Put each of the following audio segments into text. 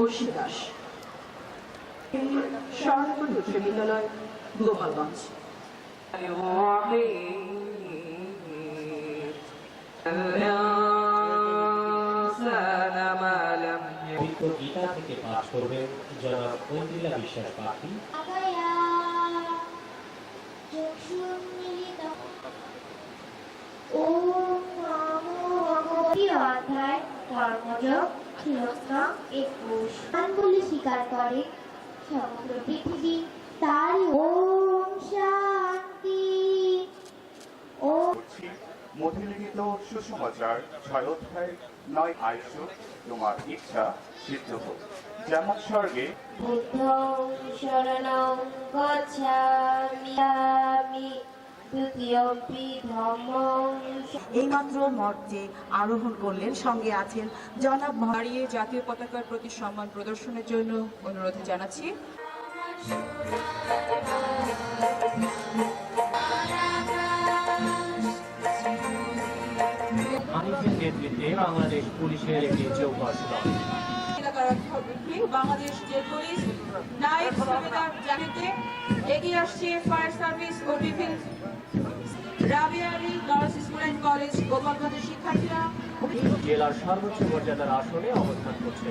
ঐশী দাস স্বর্ণপুর উচ্চ বিদ্যালয় গোপালগঞ্জ। গীতা থেকে পাঠ করবেন জনাব ঐন্দ্রিলা বিশ্বাস পাখি আগায়া চক্ষুন্মিলিত ওম নমো ভগবতী অধ্যায় ধর্মযোগ। শ্লোক একুশ। গান বলে স্বীকার করে সমগ্র পৃথিবী তার ওম শান্তি। ওম করছি মধুলিখিত সুসমাচার ছয় অধ্যায় নয় আয়ুষ তোমার ইচ্ছা সিদ্ধ হোক। যেমন স্বর্গে বুদ্ধং শরণং গচ্ছামি এইমাত্র মঞ্চে আরোহণ করলেন, সঙ্গে আছেন জনাব দাঁড়িয়ে জাতীয় পতাকার প্রতি সম্মান প্রদর্শনের জন্য অনুরোধ জানাচ্ছি। নেতৃত্বে বাংলাদেশ পুলিশের একটি দল বাংলাদেশ স্টেট পুলিশ নাইট সুবেদার জানিতে এগিয়ে আসছে ফায়ার সার্ভিস ও টিফিন। রাবিয়ারি গার্লস স্কুল অ্যান্ড কলেজ গোপালগঞ্জের শিক্ষার্থীরা জেলার সর্বোচ্চ মর্যাদার আসনে অবস্থান করছে।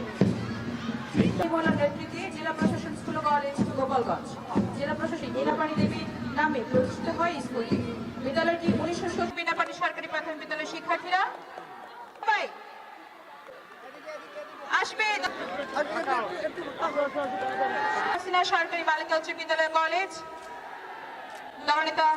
নেতৃত্বে জেলা প্রশাসন স্কুল ও কলেজ গোপালগঞ্জ। জেলা প্রশাসক দেবী নামে প্রতিষ্ঠিত হয় স্কুলটি। বিদ্যালয়টি উনিশশো সত্তর বিনাপাড়ি সরকারি প্রাথমিক বিদ্যালয়ের শিক্ষার্থীরা আসবে। সরকারি বালিকা উচ্চ বিদ্যালয় কলেজ। দলনেতা